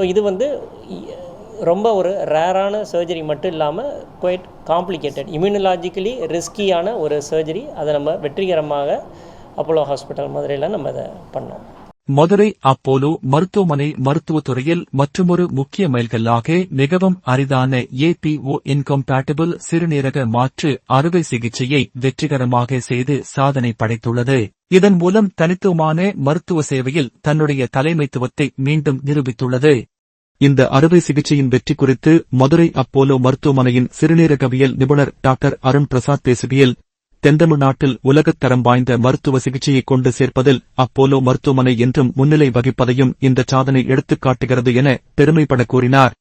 So இது வந்து ரொம்ப ஒரு ரேரான சர்ஜரி மட்டும் இல்லாமல் குவைட் காம்ப்ளிகேட்டட் இம்யூனலாஜிக்கலி ரிஸ்கியான ஒரு சர்ஜரி அதை நம்ம வெற்றிகரமாக அப்போலோ ஹாஸ்பிட்டல் மதுரையில் நம்ம அதை பண்ணோம். மதுரை அப்போலோ மருத்துவமனை மருத்துவத்துறையில் மற்றொரு முக்கிய மைல்கல்லாக மிகவும் அரிதான ஏபிஓ இன்கம்பேட்டபிள் சிறுநீரக மாற்று அறுவை சிகிச்சையை வெற்றிகரமாக செய்து சாதனை படைத்துள்ளது. இதன் மூலம் தனித்துவமான மருத்துவ சேவையில் தன்னுடைய தலைமைத்துவத்தை மீண்டும் நிரூபித்துள்ளது. இந்த அறுவை சிகிச்சையின் வெற்றி குறித்து மதுரை அப்போலோ மருத்துவமனையின் சிறுநீரகவியல் நிபுணர் டாக்டர் அருண் பிரசாத் பேசுகையில் தென்தமிழ்நாட்டில் உலகத் தரம் வாய்ந்த மருத்துவ சிகிச்சையை கொண்டு சேர்ப்பதில் அப்போலோ மருத்துவமனை என்றும் முன்னிலை வகிப்பதையும் இந்த சாதனை எடுத்துக் காட்டுகிறது என பெருமைப்பட கூறினார்.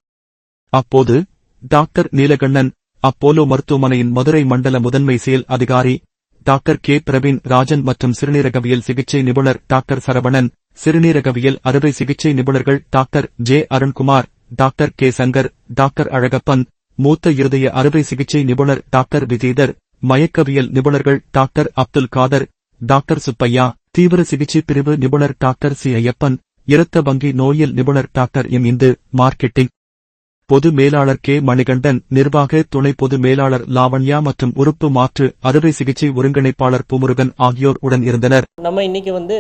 அப்போது டாக்டர் நீலகண்ணன் அப்போலோ மருத்துவமனையின் மதுரை மண்டல முதன்மை செயல் அதிகாரி டாக்டர் கே. பிரவீன் ராஜன் மற்றும் சிறுநீரகவியல் சிகிச்சை நிபுணர் டாக்டர் சரவணன் சிறுநீரகவியல் அறுவை சிகிச்சை நிபுணர்கள் doctor J. Arunkumar doctor K. Shankar doctor Alagappan மூத்த இருதய அறுவை சிகிச்சை நிபுணர் டாக்டர் விஜேதர் மயக்கவியல் நிபுணர்கள் டாக்டர் அப்துல் காதர் டாக்டர் சுப்பையா தீவிர சிகிச்சை பிரிவு நிபுணர் டாக்டர் சி. ஐயப்பன் இரத்த வங்கி நோயில் நிபுணர் டாக்டர் எம். இந்து மார்க்கெட்டிங். பொது மேலாளர் கே. மணிகண்டன் நிர்வாக துணை பொது மேலாளர் லாவண்யா மற்றும் உறுப்பு மாற்று அறுவை சிகிச்சை ஒருங்கிணைப்பாளர் புமுருகன் ஆகியோர் உடன் இருந்தனர். நம்ம இன்னைக்கு வந்து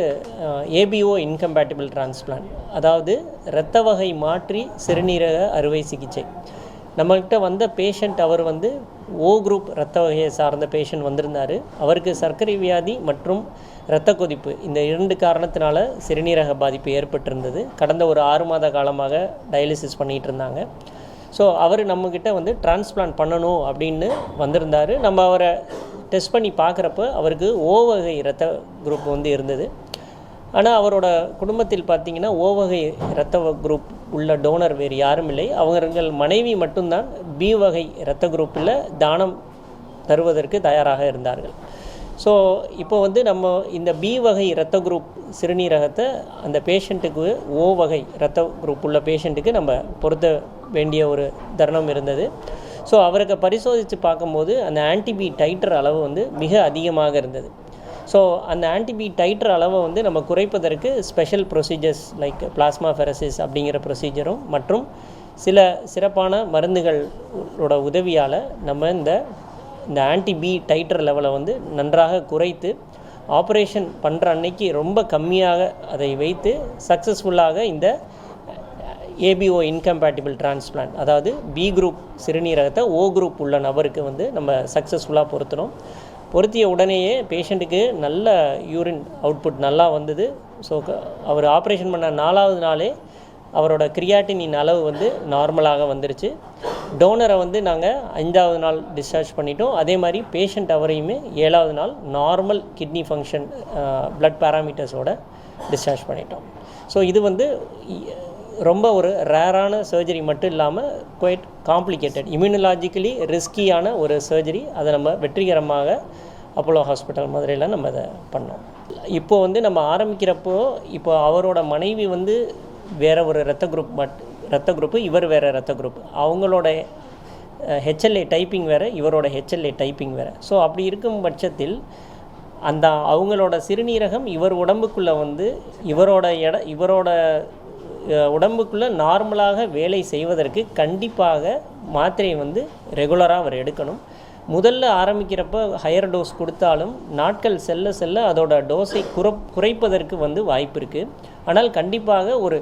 ஏபிஓ இன்கம்பேட்டிபிள் டிரான்ஸ்பிளான்ட் அதாவது இரத்த வகை மாற்றி சிறுநீரக அறுவை சிகிச்சை. நம்மகிட்ட வந்த பேஷண்ட் அவர் வந்து ஓ குரூப் இரத்த வகையை சார்ந்த பேஷண்ட் வந்திருந்தார். அவருக்கு சர்க்கரை வியாதி மற்றும் இரத்த கொதிப்பு இந்த இரண்டு காரணத்தினால சிறுநீரக பாதிப்பு ஏற்பட்டிருந்தது. கடந்த ஒரு ஆறு மாத காலமாக டயாலிசிஸ் பண்ணிகிட்டு இருந்தாங்க. ஸோ அவர் நம்மக்கிட்ட வந்து டிரான்ஸ்பிளான்ட் பண்ணணும் அப்படின்னு வந்திருந்தார். நம்ம அவரை டெஸ்ட் பண்ணி பார்க்குறப்ப அவருக்கு ஓ வகை இரத்த குரூப் வந்து இருந்தது. ஆனால் அவரோட குடும்பத்தில் பார்த்தீங்கன்னா ஓவகை இரத்த குரூப் உள்ள டோனர் வேறு யாரும் இல்லை. அவர்கள் மனைவி மட்டும்தான் பி வகை இரத்த குரூப்பில் தானம் தருவதற்கு தயாராக இருந்தார்கள். ஸோ இப்போ வந்து நம்ம இந்த பி வகை இரத்த குரூப் சிறுநீரகத்தை அந்த பேஷண்ட்டுக்கு ஓ வகை இரத்த குரூப் உள்ள பேஷண்ட்டுக்கு நம்ம பொருத்த வேண்டிய ஒரு தருணம் இருந்தது. ஸோ அவருக்கு பரிசோதித்து பார்க்கும்போது அந்த ஆன்டிபி டைட்டர் அளவு வந்து மிக அதிகமாக இருந்தது. ஸோ அந்த ஆன்டிபி டைட்டர் அளவை வந்து நம்ம குறைப்பதற்கு special procedures like plasmapheresis அப்படிங்கிற ப்ரொசீஜரும் மற்றும் சில சிறப்பான மருந்துகளோட உதவியால் நம்ம இந்த இந்த ஆன்டிபி டைட்டர் லெவலை வந்து நன்றாக குறைத்து ஆப்ரேஷன் பண்ணுற அன்னைக்கு ரொம்ப கம்மியாக அதை வைத்து சக்ஸஸ்ஃபுல்லாக இந்த ஏபிஓ இன்கம்பேட்டிபிள் டிரான்ஸ்பிளான்ட் அதாவது பி குரூப் சிறுநீரகத்தை ஓ குரூப் உள்ள நபருக்கு வந்து நம்ம சக்ஸஸ்ஃபுல்லாக பொருத்தினோம் பொருத்திய உடனேயே பேஷண்ட்டுக்கு நல்ல யூரின் அவுட்புட் நல்லா வந்தது. ஸோ அவர் ஆப்ரேஷன் பண்ண நாலாவது நாளே அவரோட கிரியாட்டினின் அளவு வந்து நார்மலாக வந்துருச்சு. டோனரை வந்து நாங்கள் ஐந்தாவது நாள் டிஸ்சார்ஜ் பண்ணிட்டோம். அதே மாதிரி பேஷண்ட் அவரையுமே ஏழாவது நாள் நார்மல் கிட்னி ஃபங்க்ஷன் பிளட் பேராமீட்டர்ஸோட டிஸ்சார்ஜ் பண்ணிட்டோம். ஸோ இது வந்து ரொம்ப ஒரு ரேரான சர்ஜரி மட்டும் இல்லாமல் குவைட் காம்ப்ளிகேட்டட் இம்யூனலாஜிக்கலி ரிஸ்கியான ஒரு சர்ஜரி அதை நம்ம வெற்றிகரமாக அப்போலோ ஹாஸ்பிட்டல் மதுரையில் நம்ம அதை பண்ணோம். இப்போ வந்து நம்ம ஆரம்பிக்கிறப்போ இப்போ அவரோட மனைவி வந்து வேறு ஒரு ரத்த குரூப் மட் ரத்த குரூப்பு இவர் வேறு ரத்த குரூப் அவங்களோட ஹெச்எல்ஏ டைப்பிங் வேறு இவரோட ஹெச்எல்ஏ டைப்பிங் வேறு. ஸோ அப்படி இருக்கும் பட்சத்தில் அந்த அவங்களோட சிறுநீரகம் இவர் உடம்புக்குள்ளே வந்து இவரோட எட இவரோட உடம்புக்குள்ளே நார்மலாக வேலை செய்வதற்கு கண்டிப்பாக மாத்திரையை வந்து ரெகுலராக அவர் எடுக்கணும். முதல்ல ஆரம்பிக்கிறப்ப ஹையர் டோஸ் கொடுத்தாலும் நாட்கள் செல்ல செல்ல அதோட டோஸை குற குறைப்பதற்கு வந்து வாய்ப்பு இருக்குது ஆனால் கண்டிப்பாக ஒரு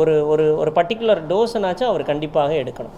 ஒரு ஒரு ஒரு பர்டிகுலர் டோஸனாச்சும் அவர் கண்டிப்பாக எடுக்கணும்.